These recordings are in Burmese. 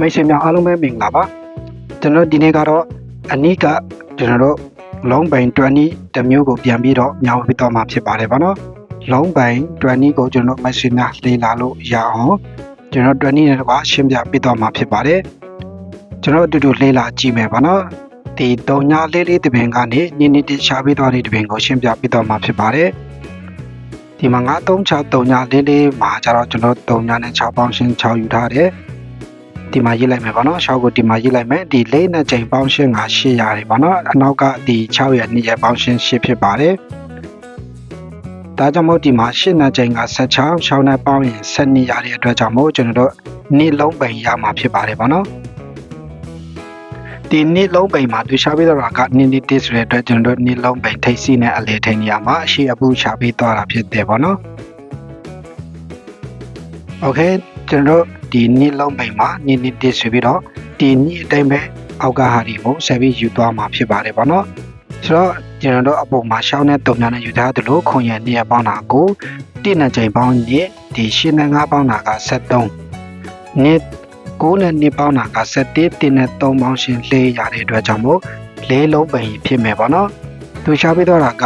မိတ်ဆွေများအားလုံးပဲမင်္ဂလာပါကျွန်တော်ဒီနေ့ကတော့အနိကကျွန်တော်တို့လုံးပိုင်20တစ်မျိုးကိုပြန်ပြီးတော့ညောင်းပြီးတော့မှာဖြစ်ပါတယ်ဗောနော်လုံးပိုင်20ကိုကျွန်တော်မိတ်ဆွေများလေ့လာလို့ရအောင်ကျွန်တော်20နဲ့တော့ရှင်းပြပြီးတော့မှာဖြစ်ပါတယ်ကျွန်တော်အတူတူလေ့လာကြည့်မယ်ဗောနော်ဒီတုံညာလေးလေးတပင်ကနေနိနိတိရှားပြီးတော့ဒီတပင်ကိုရှင်းပြပြီးတော့မှာဖြစ်ပါတယ်ဒီမှာ936တုံညာလေးလေးမှာကျတော့ကျွန်တော်တုံညာနဲ့6ပေါင်းရှင်း6ယူထားတယ် ဒီမှာရေးလိုက်မယ်ပေါ့နော်6ကိုဒီမှာရေးလိုက်မယ်ဒီလေးနဲ့ချိန်ပေါင်းရှင်းက800တယ်ပေါ့နော်အနောက်ကဒီ6ရဲ့2ရဲ့ပေါင်းရှင်း8ဖြစ်ပါတယ်ဒါကြောင့်မို့ဒီမှာ8နဲ့ချိန်က16 6နဲ့ပေါင်းရင်12ရတဲ့အတွက်ကြောင့်မို့ကျွန်တော်တို့နေ့လုံးပိန်ရမှာဖြစ်ပါတယ်ပေါ့နော်ဒီနေ့လုံးပိန်မှာသူရှာပေးတော့တာကနင်းနီတစ်ဆိုတဲ့အတွက်ကျွန်တော်တို့နေ့လုံးပိန်ထိတ်စီနဲ့အလေထိန်နေရမှာအရှိအပူရှာပေးသွားတာဖြစ်တယ်ပေါ့နော် Okay ကျွန်တော်တို့ဒီနေ့လုံးပိန်မှာနင်းနေတစ်ဆိုပြီးတော့ဒီနေ့အတိုင်းပဲအောက်ကဟာဒီကိုဆက်ပြီးယူသွားမှာဖြစ်ပါတယ်ဗောနော်ဆိုတော့ကျွန်တော်တို့အပေါ်မှာရှောင်းတဲ့တုံများနဲ့ယူထားသလိုခွန်ရနေရပေါင်းတာကိုတိနဲ့ချိန်ပေါင်းညဒီရှင်းနဲ့ငါးပေါင်းတာက73နှစ်9နဲ့နှစ်ပေါင်းတာက71တင်းနဲ့3ပေါင်းရှင်းလေးရတဲ့အတွက်ကြောင့်မို့လေးလုံးပိန်ဖြစ်မယ်ပေါ့နော်သူရှားပြီးတော့တာက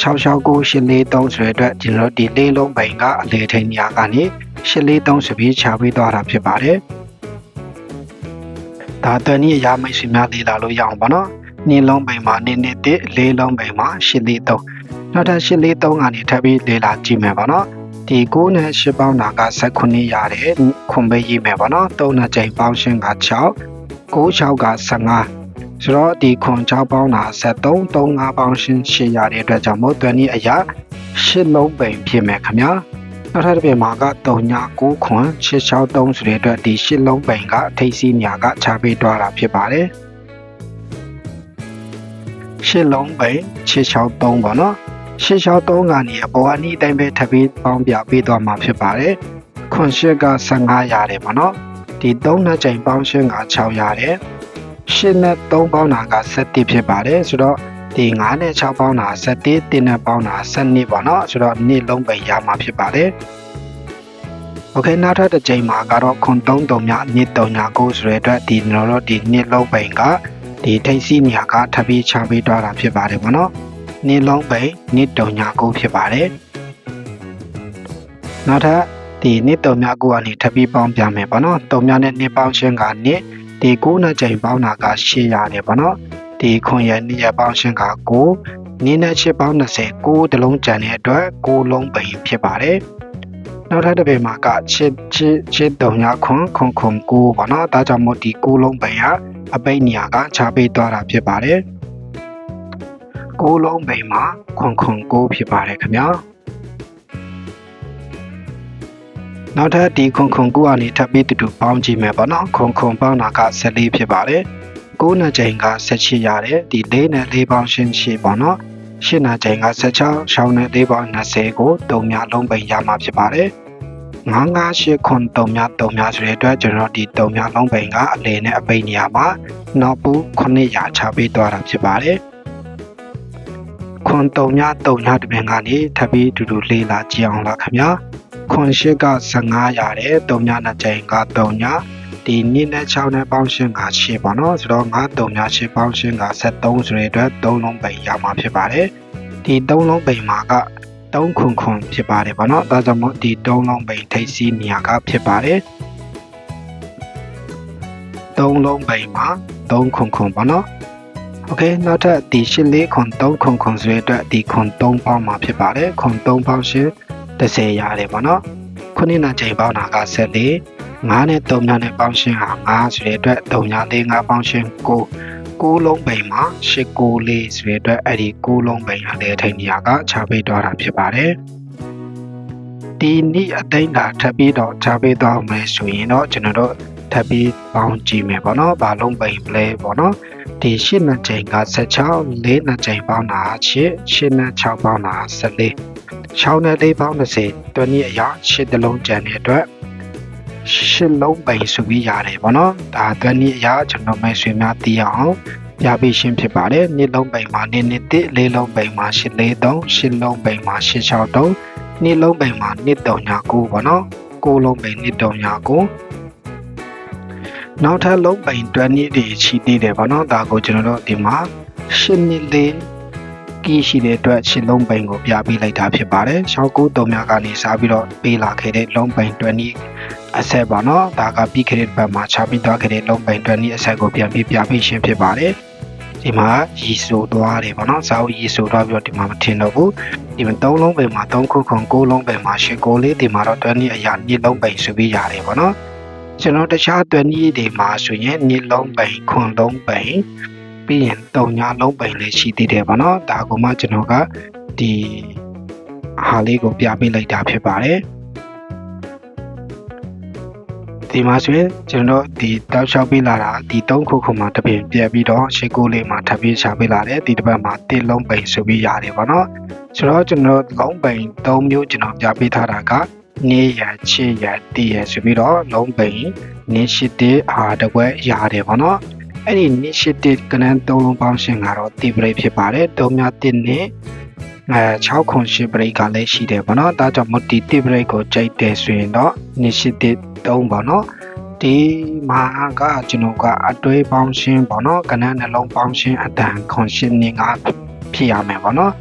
669ရှင်းလေး3ဆိုတဲ့အတွက်ကျွန်တော်ဒီလေးလုံးပိန်ကအလေထိန်နေရာကနေ ရှင်းလေး3ဆိုပြီးခြားပြီးသွားတာဖြစ်ပါတယ်ဒါတန်ကြီးအရာမိတ်ဆွေများလေးလာလို့ရအောင်ပေါ့နော်နှစ်လုံးပိန်မှာနှစ်နှစ်တစ်လေးလုံးပိန်မှာရှင်းလေး3နောက်ထပ်ရှင်းလေး3ကနေထပ်ပြီးလေးလာကြည့်မယ်ပေါ့နော်ဒီ9နဲ့10ပေါင်းတာက19ရတယ်ခွန်ပေးရေးမယ်ပေါ့နော်3နဲ့ချိန်ပေါင်းရှင်းက6 9 6က15ဆိုတော့ဒီခွန်6ပေါင်းတာ73 3 5ပေါင်းရှင်း8ရတဲ့အတွက်ကြောင့်မို့တွန်ဤအရာ10လုံးပိန်ဖြစ်မယ်ခင်ဗျာ နောက်ထပ်တစ်ပြင်မှာက3ည9ခွန်663ဆိုတဲ့အတွက်ဒီ10လုံးပိန်ကထိပ်စီးညာကခြားပေးသွားတာဖြစ်ပါတယ်10လုံးပိန်663ပေါ့နော်663ကနေအပေါ်အနီးအတိုင်းပဲထပ်ပြီးပေါင်းပြပေးသွားမှာဖြစ်ပါတယ်ခွန်8က15ရတယ်ပေါ့နော်ဒီ3နှစ်ချိန်ပေါင်းရှင်းက6ရတယ်8နဲ့3ပေါင်းတာက7ဖြစ်ပါတယ်ဆိုတော့ ဒီ9နဲ့6ပေါင်းတာ7တင်းနဲ့ပေါင်းတာ7ပေါ့နော်ဆိုတော့နေ့လုံးပဲရမှာဖြစ်ပါတယ်โอเคနောက်ထပ်တစ်ချိန်မှာကတော့ခွန်3တုံမြနေ့တုံညာ9ဆိုတဲ့အတွက်ဒီကျွန်တော်တို့ဒီနေ့လုံးပိန်ကဒီထိတ်စီညာကထပ်ပြီးချပေးသွားတာဖြစ်ပါတယ်ပေါ့နော်နေ့လုံးပိန်နေ့တုံညာ9ဖြစ်ပါတယ်နောက်ထပ်ဒီနှစ်တုံမြ9ကနေထပ်ပြီးပေါင်းပြမယ်ပေါ့နော်တုံမြနဲ့နှစ်ပေါင်းရှင်းကနှစ်ဒီ9နဲ့ချိန်ပေါင်းတာက8ရတယ်ပေါ့နော် ဒီခွန်ရနှစ်ရပေါင်းရှင်းက9နင်းနဲ့ချစ်ပေါင်း20 9တလုံးကြံတဲ့အတွက်9လုံးပိန်ဖြစ်ပါတယ်နောက်ထပ်တစ်ပေမှာကချစ်ချစ်ချစ်တုံညာခွန်ခွန်ခွန်9ပေါ့နော်ဒါကြောင့်မို့ဒီ9လုံးပိန်ဟာအပိတ်နေရာကခြားပေးသွားတာဖြစ်ပါတယ်9လုံးပိန်မှာခွန်ခွန်9ဖြစ်ပါတယ်ခင်ဗျာနောက်ထပ်ဒီခွန်ခွန်9ကနေထပ်ပြီးတူတူပေါင်းကြည့်မယ်ပေါ့နော်ခွန်ခွန်ပေါင်းတာက14ဖြစ်ပါတယ် 9နှစ်ချိန်က18ရတယ်ဒီ4နဲ့4ပေါင်းရှင်းရှိပေါ့နော်8နှစ်ချိန်က16ရှောင်းနဲ့4ပေါင်း20ကိုတုံများလုံးပိန်ရမှာဖြစ်ပါတယ်998ခွန်တုံများတုံများဆိုတဲ့အတွက်ကျွန်တော်ဒီတုံများလုံးပိန်ကအလေနဲ့အပိန်နေရာမှာနောက်ပူ900ချပေးသွားတာဖြစ်ပါတယ်ခွန်တုံများတုံများတပင်ကနေထပ်ပြီးတူတူလေးလာကြည့်အောင်လားခင်ဗျာခွန်ရှိက15ရတယ်တုံများနှစ်ချိန်ကတုံများ ဒီနှစ်နဲ့6နဲ့ပေါင်းရှင်းက8ပေါ့နော်ဆိုတော့9တုံများ8ပေါင်းရှင်းက73ဆိုတဲ့အတွက်3လုံးပိန်ရမှာဖြစ်ပါတယ်ဒီ3လုံးပိန်မှာက3ခွန်ခွန်ဖြစ်ပါတယ်ပေါ့နော်ဒါကြောင့်မို့ဒီ3လုံးပိန်ထိပ်စီးနေရာကဖြစ်ပါတယ်3လုံးပိန်မှာ3ခွန်ခွန်ပေါ့နော်โอเคနောက်ထပ်ဒီရှင်းလေးခွန်3ခွန်ခွန်ဆိုတဲ့အတွက်ဒီခွန်3ပေါင်းမှာဖြစ်ပါတယ်ခွန်3ပေါင်းရှင်း30ရတယ်ပေါ့နော်ခုနှစ်နာချိန်ပေါင်းတာက14 9နဲ့3ညနဲ့ပေါင်းရှင်းဟာ9ဆိုတဲ့အတွက်3ည4 5ပေါင်းရှင်း9 9လုံးပိန်မှာ8 9လေးဆိုတဲ့အတွက်အဲ့ဒီ9လုံးပိန်ဟာလည်းထိန်နေရာကခြားပေးသွားတာဖြစ်ပါတယ်ဒီနေ့အသိန်းသာထပ်ပြီးတော့ခြားပေးသွားမယ်ဆိုရင်တော့ကျွန်တော်တို့ထပ်ပြီးပေါင်းကြည့်မယ်ပေါ့နော်။ဘာလုံးပိန်ပလဲပေါ့နော်။ဒီ8နှစ်ချိန်က16 4နှစ်ချိန်ပေါင်းတာ8 8နဲ့6ပေါင်းတာ14 6နဲ့4ပေါင်း30တွနည်းအရာ8တလုံးကျန်တဲ့အတွက် ရှစ်လုံးပိန်ဆိုပြီးရတယ်ပေါ့နော်ဒါတွနည်းအရာကျွန်တော်မိတ်ဆွေများသိအောင်ပြပေးရှင်းဖြစ်ပါတယ်နှစ်လုံးပိန်မှာနှစ်နှစ်တစ်လေးလုံးပိန်မှာရှစ်လေးသုံးရှစ်လုံးပိန်မှာရှစ်ချောက်တုံးနှစ်လုံးပိန်မှာနှစ်တုံညာကိုပေါ့နော်ကိုလုံးပိန်နှစ်တုံညာကိုနောက်ထပ်လုံးပိန်တွက်နည်းတွေရှိသေးတယ်ဗောနော်ဒါကိုကျွန်တော်တို့ဒီမှာရှင်းနှစ်လေးကီးရှိတဲ့အတွက်ရှင်းလုံးပိန်ကိုပြပေးလိုက်တာဖြစ်ပါတယ်။ရှောင်းကူတုံများကနေစားပြီးတော့ပေးလာခဲ့တဲ့လုံးပိန်တွက်နည်း အဆက်ပါနော်ဒါကပြီးခဲ့တဲ့ဘက်မှာချပြီးသွားခဲ့တဲ့လုံးပိန်တွက်နည်းအဆက်ကိုပြန်ပြီးပြပေးရှင်းဖြစ်ပါတယ်။ဒီမှာရီဆိုသွားတယ်ဗောနော်စာအုပ်ရီဆိုတော့ပြီးတော့ဒီမှာမထင်တော့ဘူးဒီမှာ၃လုံးပိန်မှာ၃ခုခု၉လုံးပိန်မှာ၈ကိုလေးဒီမှာတော့တွက်နည်းအရာညလုံးပိန်ဆိုပြီးရတယ်ဗောနော်ကျွန်တော်တခြားတွက်နည်းတွေမှာဆိုရင်နှစ်လုံးပိန်ခွန်လုံးပိန်ပြီးရင်တုံညာလုံးပိန်လည်းရှိသေးတယ်ဗောနော်ဒါကမှကျွန်တော်ကဒီဟာလေးကိုပြပေးလိုက်တာဖြစ်ပါတယ် ဒီမှာဆိုရင်ကျွန်တော်ဒီတောက်လျှောက်ပေးလာတာဒီ၃ခုခုမှာတစ်ပြင်ပြက်ပြီးတော့ရှစ်ကိုလေးမှာထပ်ပြီးချပေးလာတယ်ဒီတစ်ပတ်မှာတစ်လုံးပိန်ဆိုပြီးရတယ်ဗောနော်ဆိုတော့ကျွန်တော်လုံးပိန်၃မျိုးကျွန်တော်ပြပေးထားတာကနေရချစ်ရတည်ရဆိုပြီးတော့လုံးပိန်နေရှိတဲ့အာတကွဲရတယ်ဗောနော်အဲ့ဒီနေရှိတဲ့ကနန်းသုံးလုံးပေါင်းရှင်ကတော့တိပရိတ်ဖြစ်ပါတယ်တုံးများတင်နေ အဲ6ခွန်ရှိပရိတ်ကလည်းရှိတယ်ဗောနော်ဒါကြောင့်မို့ဒီတိပရိတ်ကိုကြိုက်တယ်ဆိုရင်တော့နေရှိတဲ့သုံးဗောနော်ဒီမှာကကျွန်တော်ကအတွေးပေါင်းရှင်းဗောနော်ကနန်းနှလုံးပေါင်းရှင်းအတန်ခွန်ရှင်းနေငါဖြစ်ရမယ်ဗောနော်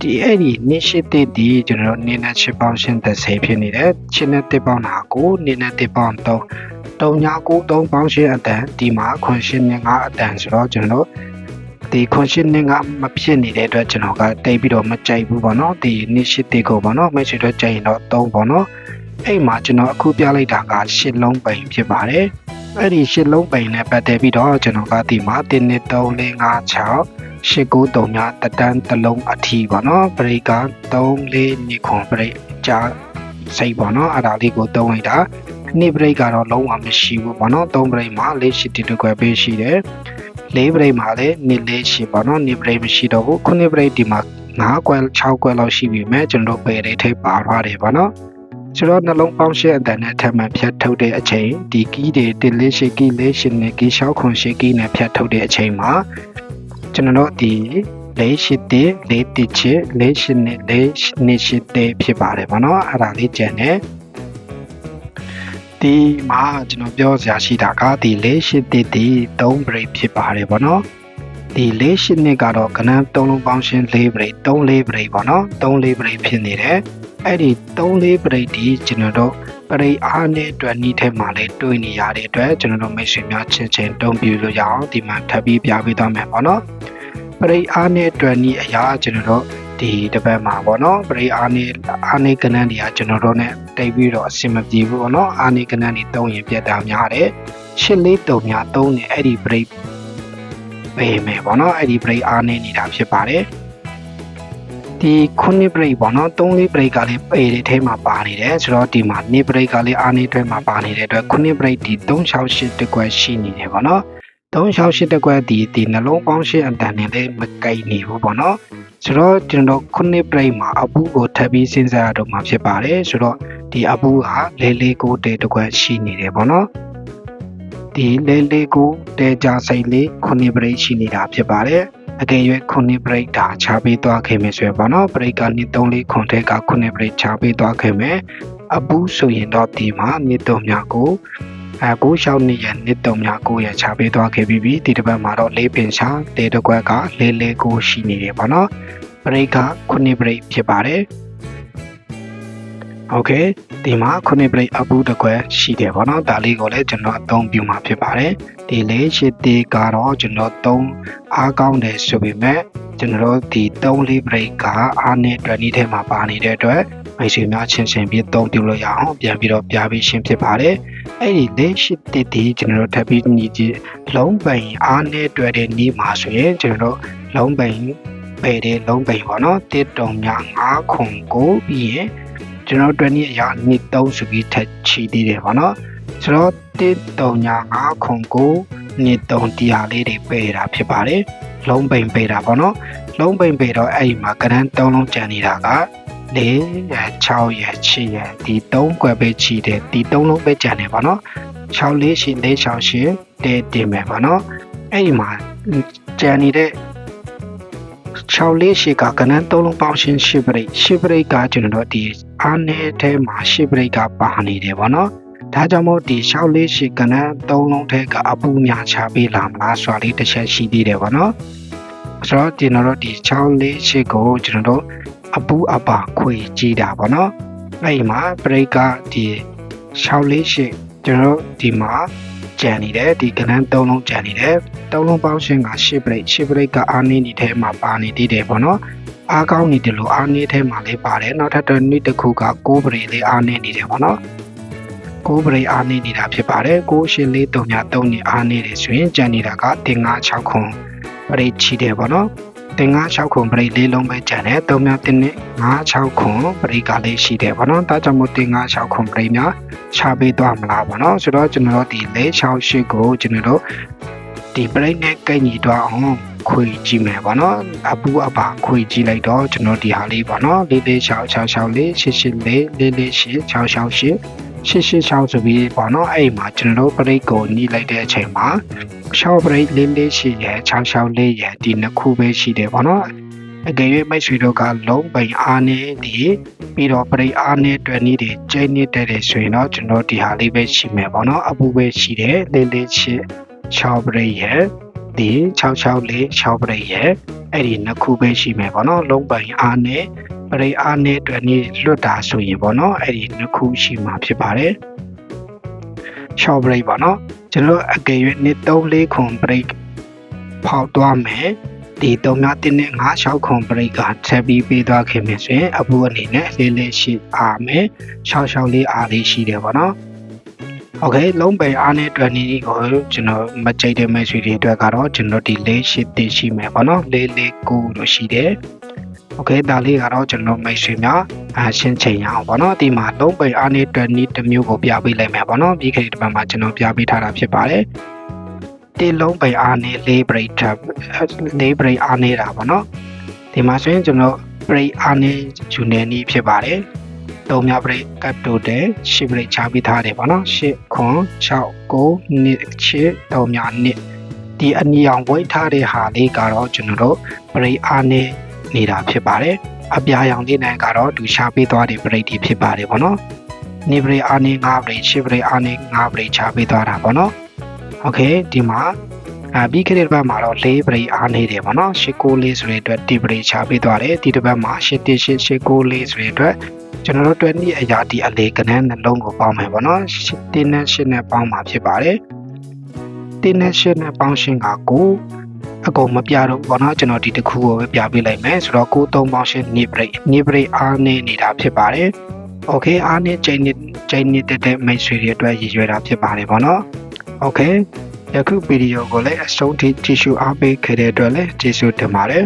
ဒီအဲ့ဒီနေရှိတဲ့ဒီကျွန်တော်တို့နေနဲ့ချစ်ပေါင်းရှင်းသက်စေဖြစ်နေတယ်ချစ်နဲ့တစ်ပေါင်းတာကိုနေနဲ့တစ်ပေါင်းတော့တုံညာကိုသုံးပေါင်းရှင်းအတန်ဒီမှာခွန်ရှင်းနဲ့ငါအတန်ဆိုတော့ကျွန်တော်တို့ ဒီခွန်ရှင်းနဲ့ငါမဖြစ်နေတဲ့အတွက်ကျွန်တော်ကတိတ်ပြီးတော့မကြိုက်ဘူးပေါ့နော်ဒီနေရှိတဲ့ကိုပေါ့နော်မရှိတော့ကြိုက်ရင်တော့သုံးပေါ့နော်အဲ့မှာကျွန်တော်အခုပြလိုက်တာကရှစ်လုံးပိန်ဖြစ်ပါတယ်အဲ့ဒီရှစ်လုံးပိန်နဲ့ပတ်သက်ပြီးတော့ကျွန်တော်ကဒီမှာ1 2 3 4 5 6ရှစ်ကိုတုံညာတတန်းတစ်လုံးအထီပေါ့နော်ဘရိတ်က3 4နှစ်ခွန်ဘရိတ်ကြာစိတ်ပေါ့နော်အဲ့ဒါလေးကိုတုံးလိုက်တာနှစ်ဘရိတ်ကတော့လုံးဝမရှိဘူးပေါ့နော်3ဘရိတ်မှာ၄ရှိတစ်ခွဲပေးရှိတယ် ၄ဘရိတ်မှာလည်းနှစ်လေးရှိပေါ့နော်နှစ်ဘရိတ်မရှိတော့ဘူးခုနှစ်ဘရိတ်ဒီမှာ9ကွယ်6ကွယ်လောက်ရှိပြီမဲ့ကျွန်တော်ပေရိတ်ထိပ်ပါသွားတယ်ပေါ့နော်ဆိုတော့နှလုံးပေါင်းရှင်းအတန်နဲ့ထပ်မံဖြတ်ထုတ်တဲ့အချိန်ဒီကီးတွေတစ်လေးရှိကီးလေးရှိနေကီး6ခွန်ရှိကီးနဲ့ဖြတ်ထုတ်တဲ့အချိန်မှာကျွန်တော်တို့ဒီလေးရှိတဲ့လေးတစ်ချစ်လေးရှိနေလေးနေရှိတဲ့ဖြစ်ပါတယ်ဗောနော်အဲ့ဒါလေးကြံတယ် ဒီမှာကျွန်တော်ပြောစရာရှိတာကဒီလေးရှိတဲ့ဒီ3 break ဖြစ်ပါတယ်ဗောနော်ဒီလေးရှိနှစ်ကတော့ကနန်း3လုံးပေါင်းရှင်း4 break 3 4 break ဗောနော်3 4 break ဖြစ်နေတယ်အဲ့ဒီ3 4 break ဒီကျွန်တော်တို့ပရိအားနဲ့အတွက်ဤထဲမှာလေးတွေ့နေရတဲ့အတွက်ကျွန်တော်တို့မိတ်ဆွေများချင်းချင်းတုံးပြလို့ရအောင်ဒီမှာထပ်ပြီးပြပေးသွားမယ်ပေါ့နော်ပရိအားနဲ့အတွက်ဤအရာကျွန်တော်တို့ဒီတစ်ပတ်မှာပေါ့နော်ပရိအားနဲ့အားနဲ့ကနန်းတွေကကျွန်တော်တို့ ਨੇ တိတ်ပြီးတော့အဆင်မပြေဘူးပေါ့နော်အားနဲ့ကနန်းတွေတုံးရင်ပြတ်တာများတယ်ရှစ်လေးတုံများတုံးနေအဲ့ဒီပရိပေးမယ်ပေါ့နော်အဲ့ဒီပရိအားနဲ့နေတာဖြစ်ပါတယ်ဒီခုနှစ် break ပေါ့နော်3လေး break ကလည်းပေတဲ့ထဲမှာပါနေတယ်ဆိုတော့ဒီမှာနှစ် break ကလည်းအားနေတဲ့မှာပါနေတဲ့အတွက်ခုနှစ် break ဒီ368တက်ကွက်ရှိနေတယ်ပေါ့နော် 368တက်ကွက်ဒီဒီနှလုံးပေါင်းရှင်းအတန်နဲ့လည်းမကိုက်နေဘူးပေါ့နော်ဆိုတော့ကျွန်တော်ခုနှစ် break မှာအပူကိုထပ်ပြီးစဉ်းစားရတော့မှာဖြစ်ပါတယ်ဆိုတော့ဒီအပူကလေးလေးကိုတဲတက်ကွက်ရှိနေတယ်ပေါ့နော်ဒီလေးလေးကိုတဲကြစိတ်လေးခုနှစ် break ရှိနေတာဖြစ်ပါတယ်အကယ်၍ခုနှစ် break ဒါချပေးသွားခဲ့မယ်ဆိုရင်ပေါ့နော် break ကနှစ်3လေးခွန်ထဲကခုနှစ် break ချပေးသွားခဲ့မယ်အပူဆိုရင်တော့ဒီမှာနှစ်တုံများကို အဲကိုရှောင်းနေရနှစ်တုံများကိုရချပေးသွားခဲ့ပြီးပြီဒီတစ်ပတ်မှာတော့လေးပင်ချတေတကွက်ကလေးလေးကိုရှိနေတယ်ပေါ့နော် break ကခုနှစ် break ဖြစ်ပါတယ် โอเคဒီမှာခုနှစ် break အပူတစ်ခွက်ရှိတယ်ပေါ့နော်ဒါလေးကိုလည်းကျွန်တော်အသုံးပြုမှာဖြစ်ပါတယ်ဒီလေးရှိသေးကတော့ကျွန်တော်သုံးအားကောင်းတယ်ဆိုပေမဲ့ကျွန်တော်တို့ဒီ3လေး break ကအားနဲ့အတွက်ဤထဲမှာပါနေတဲ့အတွက်မိတ်ဆွေများချင်းချင်းပြီးသုံးပြုလို့ရအောင်ပြန်ပြီးတော့ပြပေးရှင်းဖြစ်ပါတယ်အဲ့ဒီလေးရှိသေးဒီကျွန်တော်တို့ထပ်ပြီးညီကြီးလုံးပိန်အားနဲ့အတွက်တဲ့ဤမှာဆိုရင်ကျွန်တော်တို့လုံးပိန်ပေတဲ့လုံးပိန်ပေါ့နော်တစ်တုံများ9ခုကိုပြီးရင် ကျွန်တော်တို့နေ့အရာနှစ်3ဆိုပြီးထက်ချီသေးတယ်ပေါ့နော်ဆိုတော့တစ်တုံညာ9ခုကိုနှစ်3တရားလေးတွေပေတာဖြစ်ပါတယ်လုံးပိန်ပေတာပေါ့နော်လုံးပိန်ပေတော့အဲ့ဒီမှာကရန်3လုံးကျန်နေတာက4ရ6ရ8ရဒီ3ကွယ်ပဲချီတယ်ဒီ3လုံးပဲကျန်တယ်ပေါ့နော်6လေးရှိ4 6ရှိတဲတင်မယ်ပေါ့နော်အဲ့ဒီမှာကျန်နေတဲ့6လေးရှိကကနန်း3လုံးပေါင်းရှင်း10ပရိတ်10ပရိတ်ကကျွန်တော်တို့ဒီ အားနေတဲ့မှာ10ပရိတ်ကပါနေတယ်ဗောနော်ဒါကြောင့်မို့ဒီရှောက်လေးရှိကနန်းသုံးလုံးထဲကအပူများချပေးလာမလားဆိုတာလေးတစ်ချက်ရှိသေးတယ်ဗောနော်ဆိုတော့ကျွန်တော်တို့ဒီ6လေးရှိကိုကျွန်တော်တို့အပူအပါခွေကြည့်တာဗောနော်အဲ့ဒီမှာပရိတ်ကဒီ6လေးရှိကျွန်တော်တို့ဒီမှာကြံနေတယ်ဒီကနန်း3လုံးကြံနေတယ်3လုံးပေါင်းရှင်းက10ပရိတ်10ပရိတ်ကအားနေနေထဲမှာပါနေသေးတယ်ဗောနော် အားကောင်းနေတယ်လို့အားနေထဲမှာလည်းပါတယ်နောက်ထပ်တစ်နည်းတစ်ခုက6ပရိတ်လေးအားနေနေတယ်ဗောနော်ကိုးပရိအားနေနေတာဖြစ်ပါတယ်ကိုးရှင်လေးတုံညာ၃နေအားနေတယ်ဆိုရင်ကြံနေတာကတင်ငါ6ခွန်ပရိချီတယ်ပေါ့နော်တင်ငါ6ခွန်ပရိလေးလုံးပဲကြံတယ်တုံညာတင်နေငါ6ခွန်ပရိကလေးရှိတယ်ပေါ့နော်ဒါကြောင့်မို့တင်ငါ6ခွန်ပရိများချပေးသွားမလားပေါ့နော်ဆိုတော့ကျွန်တော်တို့ဒီလေး6ရှိကိုကျွန်တော်တို့ဒီပရိနဲ့ကိတ်ညီတော့အောင် ခွေကြည့်မယ်ပေါ့နော်အပူအပါခွေကြည့်လိုက်တော့ကျွန်တော်ဒီဟာလေးပေါ့နော်လေးလေး6 6 6လေး8 8လေးလေးလေး8 6 6 8ရှစ်ရှစ်ချောင်းဆိုပြီးပေါ့နော်အဲ့မှာကျွန်တော်တို့ပရိတ်ကိုညှိလိုက်တဲ့အချိန်မှာရှောင်းပရိတ်လေးလေးရှိရယ်ချောင်းချောင်းလေးရယ်ဒီနှစ်ခုပဲရှိတယ်ပေါ့နော်အကယ်၍မိတ်ဆွေတို့ကလုံးပိန်အားနေဒီပြီးတော့ပရိတ်အားနေအတွက်နည်းတွေကျိန်းနေတဲ့တယ်ဆိုရင်တော့ကျွန်တော်ဒီဟာလေးပဲရှိမယ်ပေါ့နော်အပူပဲရှိတယ်လေးလေးချစ်ချောင်းပရိတ်ရယ် ဒီ66လေးချောင်းပရိတ်ရယ်အဲ့ဒီနှစ်ခုပဲရှိမယ်ပေါ့နော်လုံးပိန်အားနေပရိအားနဲ့အတွက်နေလွတ်တာဆိုရင်ပေါ့နော်အဲ့ဒီနှစ်ခုရှိမှာဖြစ်ပါတယ်။ short break ပေါ့နော်ကျွန်တော်အကယ်၍နှစ်3 4ခွန် break ဖောက်သွားမယ်ဒီ3များတင်းနဲ့5 6ခွန် break ကဆက်ပြီးပေးသွားခင်မယ်ဆိုရင်အပူအနေနဲ့လေးလေးရှိအားမယ်6 6လေးအားလေးရှိတယ်ပေါ့နော်။ Okay လုံးပိန်အားနဲ့အတွက်နေကိုကျွန်တော်မကြိုက်တဲ့မိတ်ဆွေတွေအတွက်ကတော့ကျွန်တော်ဒီလေးရှိတည်ရှိမယ်ပေါ့နော်လေးလေးကိုလို့ရှိတယ်။ Okay ဒါလေးကတော့ကျွန်တော်မိတ်ဆွေများအရှင်းချိန်ရအောင်ပေါ့နော်ဒီမှာလုံးပိန်အားနဲ့အတွက်နီးတစ်မျိုးကိုပြပေးလိုက်မယ်ပေါ့နော်ပြီးခဲ့တဲ့ဘက်မှာကျွန်တော်ပြပေးထားတာဖြစ်ပါတယ်ဒီလုံးပိန်အားနဲ့၄ break trap ၄ break အားနေတာပေါ့နော်ဒီမှာဆိုရင်ကျွန်တော် break အားနဲ့ယူနေနီးဖြစ်ပါတယ် သုံးမြ break ကတ်တိုတယ်10 break ချပေးထားတယ်ပေါ့နော်10ခွန်6 9နှစ်ချစ်သုံးမြနှစ်ဒီအနီအောင်ဝိတ်ထားတဲ့ဟာလေးကတော့ကျွန်တော်တို့ break အားနဲ့နေတာဖြစ်ပါတယ်အပြာရောင်လေးနဲ့ကတော့သူရှာပေးသွားတဲ့ပရိတ်တွေဖြစ်ပါတယ်ဗောနော်နေပရိအားနေ9ပရိတ်10ပရိတ်အားနေ9ပရိတ်ချပေးသွားတာဗောနော်โอเคဒီမှာအပြီးခဲ့တဲ့ဘက်မှာတော့၄ပရိတ်အားနေတယ်ဗောနော်၈၉လေးဆိုတဲ့အတွက်ဒီပရိတ်ချပေးသွားတယ်ဒီတစ်ဘက်မှာ၈၁၈၈၉လေးဆိုတဲ့အတွက် ကျွန်တော်တို့တွဲနည်းအရာဒီအလေကနန်းနှလုံးကိုပေါင်းမယ်ဗောနော်၈တင်းနဲ့၈နဲ့ပေါင်းမှာဖြစ်ပါတယ်တင်းနဲ့၈နဲ့ပေါင်းရှင်းက9အကုန်မပြတော့ဘောနော်ကျွန်တော်ဒီတစ်ခုကိုပဲပြပေးလိုက်မယ်ဆိုတော့ကို3ပေါင်းရှင်းနေဘရိတ်နေဘရိတ်အားနေနေတာဖြစ်ပါတယ်โอเคအားနေချိန်နေချိန်နေတဲ့တဲ့မိတ်ဆွေတွေအတွက်ရည်ရွယ်တာဖြစ်ပါတယ်ဘောနော်โอเคယခုဗီဒီယိုကိုလည်းအဆုံးထိကြည့်ရှုအားပေးခဲ့တဲ့အတွက်လည်းကျေးဇူးတင်ပါတယ်